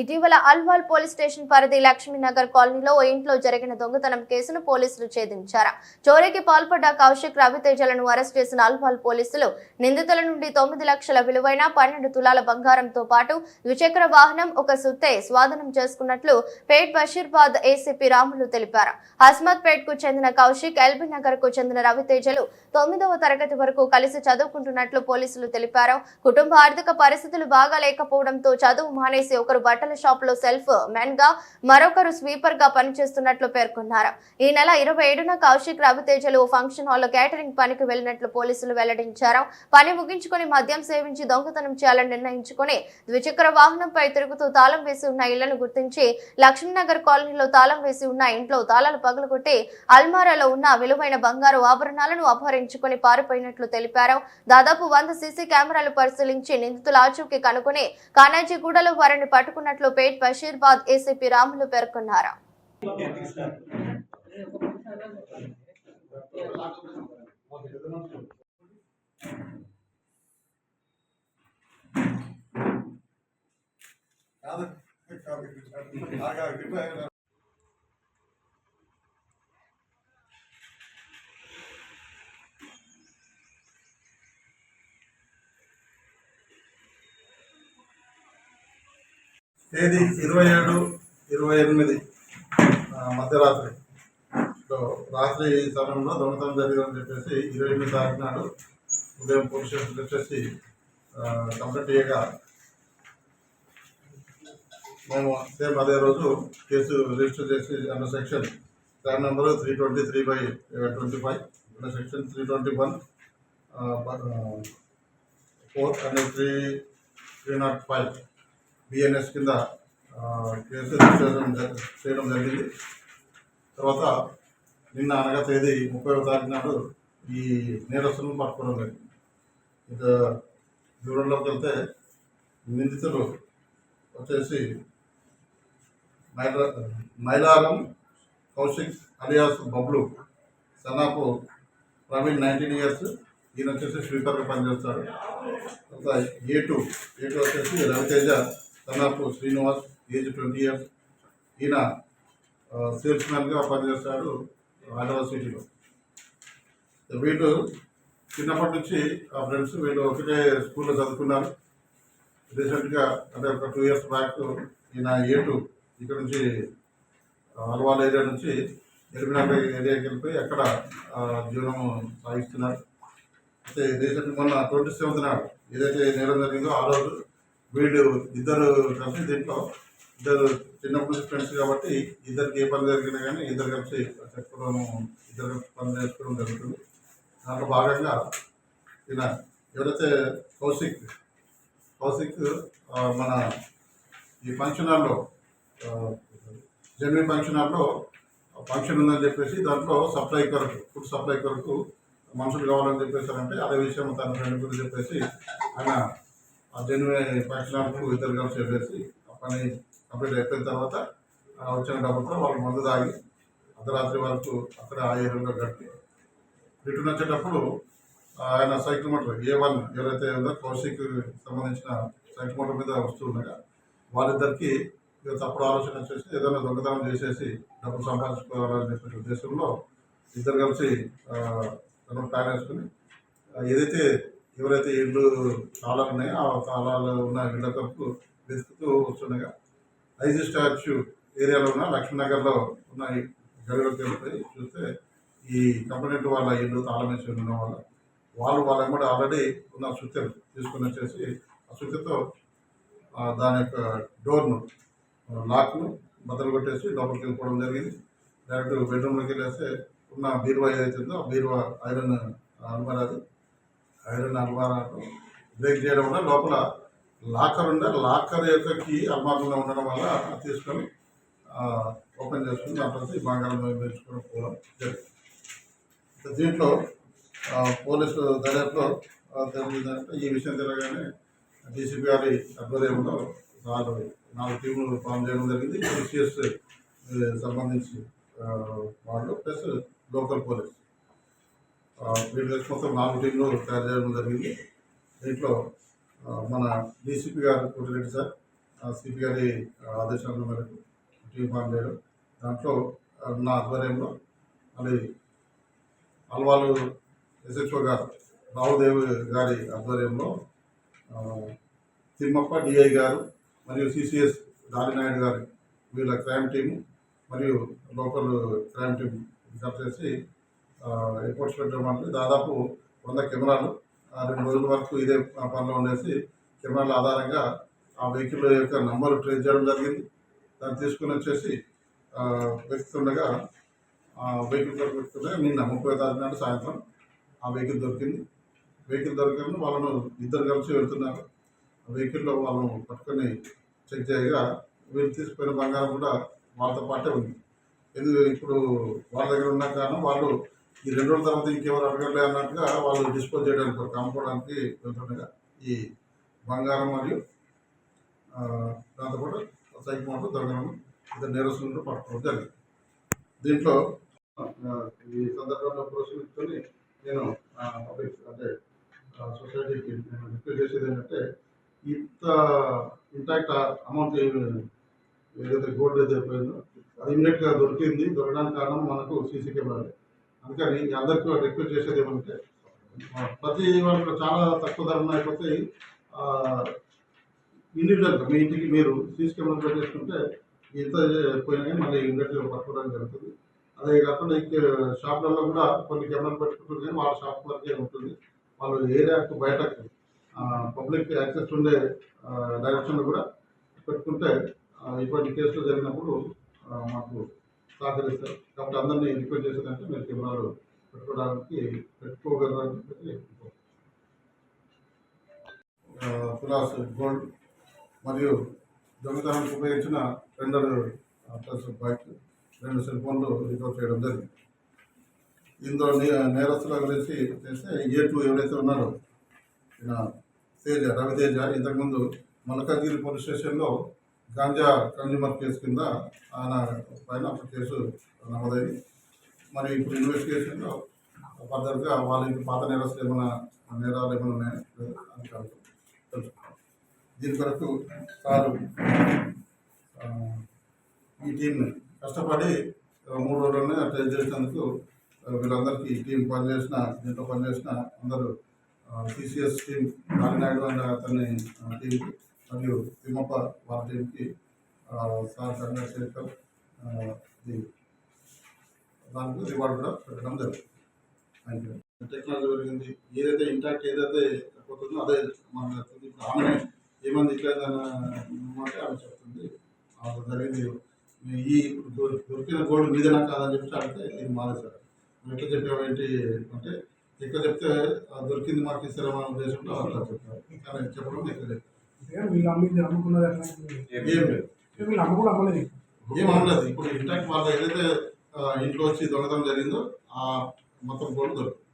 ఇటీవల Alwal police station పరిధి లక్ష్మీనగర్ కాలనీలో ఓ ఇంట్లో జరిగిన దొంగతనం కేసును పోలీసులు ఛేదించారు. చోరీకి పాల్పడ్డ కౌశిక్ రవితేజలను అరెస్ట్ చేసిన అల్వాల్ పోలీసులు నిందితుల నుండి తొమ్మిది లక్షల విలువైన పన్నెండు తులాల బంగారంతో పాటు ద్విచక్ర వాహనం ఒక సుత్తే స్వాధీనం చేసుకున్నట్లు పేట్ బషీర్బాద్ ఏసీపీ రాములు తెలిపారు. హస్మత్ పేట్కు చెందిన కౌశిక్ ఎల్బీ నగర్కు చెందిన రవితేజలు తొమ్మిదవ తరగతి వరకు కలిసి చదువుకుంటున్నట్లు పోలీసులు తెలిపారు. కుటుంబ ఆర్థిక పరిస్థితులు బాగా లేకపోవడంతో చదువు మానేసి ఒకరు బట్టలు షాప్లో సెల్ఫ్ మెన్గా మరొకరు స్వీపర్గా పనిచేస్తున్నట్లు పేర్కొన్నారు. ఈ నెల ఇరవై ఏడున కౌశిక్ రవితేజలు ఫంక్షన్ హాల్లో క్యాటరింగ్ పనికి వెళ్ళినట్లు పోలీసులు వెల్లడించారు. పని ముగించుకొని మద్యం సేవించి దొంగతనం చేయాలని నిర్ణయించుకొని ద్విచక్ర వాహనంపై తిరుగుతూ తాళం వేసి ఉన్న ఇళ్ళను గుర్తించి లక్ష్మీనగర్ కాలనీలో తాళం వేసి ఉన్న ఇంట్లో తాళాలు పగలగొట్టి అల్మారాలో ఉన్న విలువైన బంగారు ఆభరణాలను అపహరించుకొని పారిపోయినట్లు తెలిపారు. దాదాపు వంద సీసీ కెమెరాలు పరిశీలించి నిందితుల ఆచూకీ కనుగొని కానాజీగూడలో వారిని పట్టుకున్నట్లు పేట్ బషీర్బాద్ ఏసీపీ రాములు పేర్కొన్నారు కాదు తేదీ ఇరవై ఏడు ఇరవై ఎనిమిది మధ్యరాత్రి. లో రాత్రి సమయంలో దొంగతనం జరిగిందని చెప్పేసి ఇరవై ఎనిమిది తారీఖు నాడు ఉదయం పోలీస్ స్టేషన్కి వచ్చేసి ఆ, కంప్లైంట్ చేయగా మేము సేమ్ అదే రోజు కేసు రిజిస్టర్ చేసి under section plan number three twenty three by twenty five under section three twenty one four and three three not five. BNS కింద కేసు రిజిస్ట్రేషన్ చేయడం జరిగింది. తర్వాత నిన్న అనగా తేదీ ముప్పై తారీఖు నాడు ఈ నేరస్తులను పట్టుకోవడం జరిగింది. ఇక వివరంలోకి వెళ్తే నిందితులు వచ్చేసి మైలా Mailaram Kaushik alias Bablu Sanapu Praveen nineteen years ఈయన వచ్చేసి స్వీపర్గా పనిచేస్తాడు. తర్వాత ఏ టూ ఏ టూ వచ్చేసి Raviteja Sanapu Srinivas age twenty years. ఈయన సేల్స్ మ్యాన్గా పనిచేస్తాడు హైదరాబాద్ సిటీలో. వీళ్ళు చిన్నప్పటి నుంచి ఆ ఫ్రెండ్స్ వీళ్ళు ఒకటే స్కూల్లో చదువుకున్నారు. రీసెంట్గా అంటే ఒక టూ ఇయర్స్ బ్యాక్ ఈయన ఏ టూ ఇక్కడ నుంచి అల్వాల్ ఏరియా నుంచి ఎలిమినార్ ఏరియాకి వెళ్ళిపోయి అక్కడ జీవనం సాగిస్తున్నారు. అయితే రీసెంట్ మొన్న ట్వంటీ సెవెంత్ నాడు ఏదైతే నేరం జరిగిందో ఆ రోజు వీళ్ళు ఇద్దరు కలిసి దీంట్లో ఇద్దరు చిన్నప్పటి ఫ్రెండ్స్ కాబట్టి ఇద్దరికి ఏ పని జరిగినా కానీ ఇద్దరు కలిసి చెప్పుకోవడం ఇద్దరు కలిసి పని చేసుకోవడం జరుగుతుంది. దాంట్లో భాగంగా ఈయన ఎవరైతే కౌశిక్ కౌశిక్ మన ఈ ఫంక్షన్ హాల్లో జనవరి ఫంక్షన్ హాల్లో ఫంక్షన్ ఉందని చెప్పేసి దాంట్లో సప్లై కొరకు ఫుడ్ సప్లై కొరకు మనుషులు కావాలని చెప్పేసారంటే అదే విషయం తన ఫ్రెండ్ గురించి చెప్పేసి ఆయన ఆ జనవరి ఫంక్షన్ ఇద్దరు కలిసి చెప్పేసి ఆ పని కంప్లీట్ అయిపోయిన తర్వాత వచ్చిన డబ్బులతో వాళ్ళు మందు తాగి అర్ధరాత్రి వరకు అక్కడ ఆ ఏరియాలో గడిపి రిటర్న్ వచ్చేటప్పుడు ఆయన సైకిల్ మోటార్ ఏ వన్ ఎవరైతే ఉందో కౌశిక్ సంబంధించిన సైకిల్ మోటార్ మీద వస్తుండగా వాళ్ళిద్దరికి ఇక తప్పుడు ఆలోచన వచ్చేసి ఏదైనా దొంగతనం చేసేసి డబ్బులు సంపాదించుకోవాలని చెప్పిన ఉద్దేశంలో ఇద్దరు కలిసి తను ప్లాన్ వేసుకుని ఏదైతే ఎవరైతే ఇళ్ళు తాళాలు ఉన్నాయో ఆ తాళాలు ఉన్న ఇళ్ళ తప్పు వెతుకుతూ వస్తుండగా ఐజీ స్టాచ్యూ ఏరియాలో ఉన్న లక్ష్మీనగర్లో ఉన్న గదిలోకి వెళ్ళిపోయి చూస్తే ఈ కంపెనీ వాళ్ళ ఇల్లు తాళం వేసి ఉండడం వాళ్ళు వాళ్ళ కూడా ఆల్రెడీ ఉన్న సుత్యం తీసుకొని వచ్చేసి ఆ సుత్తెతో దాని యొక్క డోర్ను లాక్ను బద్దలు కొట్టేసి లోపలికి వెళ్ళిపోవడం జరిగింది. డైరెక్ట్ బెడ్రూమ్లోకి వెళ్ళేస్తే ఉన్న బీరువా ఏదైతే ఉందో ఆ బీరువా ఐరన్ అల్మారా ఐరన్ అల్మారాను బ్రేక్ చేయడం వల్ల లోపల లాకర్ ఉండే లాకర్ యొక్క కీ అల్మారంలో ఉండడం వల్ల తీసుకొని ఓపెన్ చేసుకుని దాంట్లో బంగారం పెంచుకొని పోవడం జరిగింది. దీంట్లో పోలీసు దర్యాప్తులో ఆ, తెలియదంటే ఈ విషయం తెలియగానే డీసీపీ గారి ఆధ్వర్యంలో నాలుగు నాలుగు టీములు ఫామ్ చేయడం జరిగింది. సిసిఎస్ సంబంధించి వాళ్ళు ప్లస్ లోకల్ పోలీస్. వీళ్ళు కలిసి మొత్తం నాలుగు టీంలు తయారు చేయడం జరిగింది. దీంట్లో మన డీసీపీ గారు కోటిరెడ్డి సార్ సిపి గారి ఆదేశాల మేరకు టీం ఫామ్ చేయడం. దాంట్లో నా ఆధ్వర్యంలో మళ్ళీ అల్వాలు ఎస్హెచ్ఓ గారు రావుదేవి గారి ఆధ్వర్యంలో తిమ్మప్ప డిఐ గారు మరియు సిసిఎస్ దారినాయుడు గారు వీళ్ళ క్రైమ్ టీము మరియు లోకల్ క్రైమ్ టీం కలిసి రిపోర్ట్స్ పెట్టడం వల్ల దాదాపు వంద కెమెరాలు ఆ, రెండు రోజుల వరకు ఇదే పనిలో ఉండేసి కెమెరాల ఆధారంగా ఆ వెహికల్ యొక్క నంబర్ ట్రేస్ చేయడం జరిగింది. దాన్ని తీసుకుని వచ్చేసి ఆ, వెతుకుతుండగా ఆ వెహికల్ దొరుకుతుండగా నిన్న ముప్పై తారీఖు నాడు సాయంత్రం ఆ వెహికల్ దొరికింది. వెహికల్ దొరికిన వాళ్ళను ఇద్దరు కలిసి వెళ్తున్నారు. ఆ వెహికల్లో వాళ్ళను పట్టుకొని చెక్ చేయగా వీళ్ళు తీసుకుపోయిన బంగారం కూడా వాళ్ళతో పాటే ఉంది. ఎందుకు? ఇప్పుడు వాళ్ళ దగ్గర ఉన్న కారణం వాళ్ళు ఈ రెండు రోజుల తర్వాత ఇంకెవరు అడగలే అన్నట్టుగా వాళ్ళు డిస్పోజ్ చేయడానికి ఒక అమ్ముకోవడానికి వెళ్తుండగా ఈ బంగారం మరియు దాంతోపాటు సైకి మోటార్ దొంగలను ఇద్దరు నేరస్తులను పట్టుకోవడం జరిగింది. దీంట్లో ఈ సందర్భంలో ప్రోత్సహించుకొని నేను పబ్లిక్ అంటే సొసైటీకి నేను రిక్వెస్ట్ చేసేది ఏంటంటే ఇంత ఇంటాక్ట్ అమౌంట్ ఏదైతే గోల్డ్ ఏదైతే పోయిందో అది ఇమీడియట్గా దొరికింది దొరకడానికి కారణం మనకు సీసీ కెమెరాలే. అందుకని అందరికీ రిక్వెస్ట్ చేసేది ఏమంటే ప్రతి వాళ్ళకి చాలా తక్కువ ధర అయిపోతే ఇండివిజువల్గా మీ ఇంటికి మీరు సీసీ కెమెరా పెట్టేసుకుంటే ఇంత పోయినా మళ్ళీ ఇమీడియట్గా పట్టుకోవడం జరుగుతుంది. అదే కాకుండా ఇంక షాప్లలో కూడా కొన్ని కెమెరాలు పెట్టుకుంటుంది కానీ వాళ్ళ షాప్ వరకే ఉంటుంది. వాళ్ళు ఏరియాకు బయటకు పబ్లిక్ యాక్సెస్ ఉండే డైరెక్షన్లో కూడా పెట్టుకుంటే ఇటువంటి కేసులు జరిగినప్పుడు మాకు సహకరిస్తారు కాబట్టి అందరినీ రిక్వెస్ట్ చేసేదంటే మీరు కెమెరాలు పెట్టుకోవడానికి పెట్టుకోగలరని చెప్పి ఫిలాస్ గోల్డ్ మరియు దొంగతనానికి ఉపయోగించిన రెండు ప్లస్ బైక్ రెండు సెల్ ఫోన్లు రికవర్ చేయడం జరిగింది. ఇందులో నే- నేరస్తుల గురించి చేస్తే ఏ టూ ఎవరైతే ఉన్నారో ఈయన తేజ రవితేజ ఇంతకుముందు మలకాగిరి పోలీస్ స్టేషన్లో గాంజా కన్జ్యూమర్ కేసు కింద ఆయన పైన ఒక కేసు నమోదైంది. మరి ఇప్పుడు ఇన్వెస్టిగేషన్లో ఫర్దర్గా వాళ్ళ ఇంటి పాత నేరస్తులు ఏమైనా నేరాలు ఏమైనా ఉన్నాయా? అని కనుక్కు- దీని కొరకు సారు ఈ టీంని కష్టపడి మూడు రోజుల్లోనే టెస్ట్ చేసినందుకు వీళ్ళందరికీ ఈ టీం పనిచేసిన దీంట్లో పనిచేసిన అందరూ టీసీఎస్ టీం నారాయణ అతన్ని అతని టీంకి మరియు తిమ్మప్ప వాళ్ళ టీంకి సార్ చంద్రశేఖర్ దానికి రివార్డ్ కూడా పెట్టడం జరుగుతుంది థ్యాంక్ యూ టెక్నాలజీ పెరిగింది. ఏదైతే ఇంటాక్ట్ ఏదైతే పోతుందో అదే మన చెప్తుంది. ఆమె ఏమంది ఇట్లా అంటే ఆమె చెప్తుంది. ఆమె జరిగింది. ఈ ఇప్పుడు దొరికిన గోల్డ్ మీదేనా కాదని చెప్పి అడిగితే ఇది మాదే సార్. ఎట్లా చెప్పావు ఏంటి అంటే ఎక్కడ చెప్తే దొరికింది మాకు ఇస్తారేమో అనే ఉద్దేశంలో అట్లా చెప్తారు కానీ చెప్పడం ఎక్కడ చెప్తారు వీళ్ళు అమ్మి వీళ్ళు అమ్ముకున్నది అట్లా ఏం లేదు. అంటే వీళ్ళు అమ్మ కూడా అమ్మలేదు ఏం అనలేదు ఇప్పుడు ఇంటాక్ట్ వాళ్ళ ఏదైతే ఇంట్లో వచ్చి దొంగతనం జరిగిందో ఆ మొత్తం గోల్డ్ దొరుకుతుంది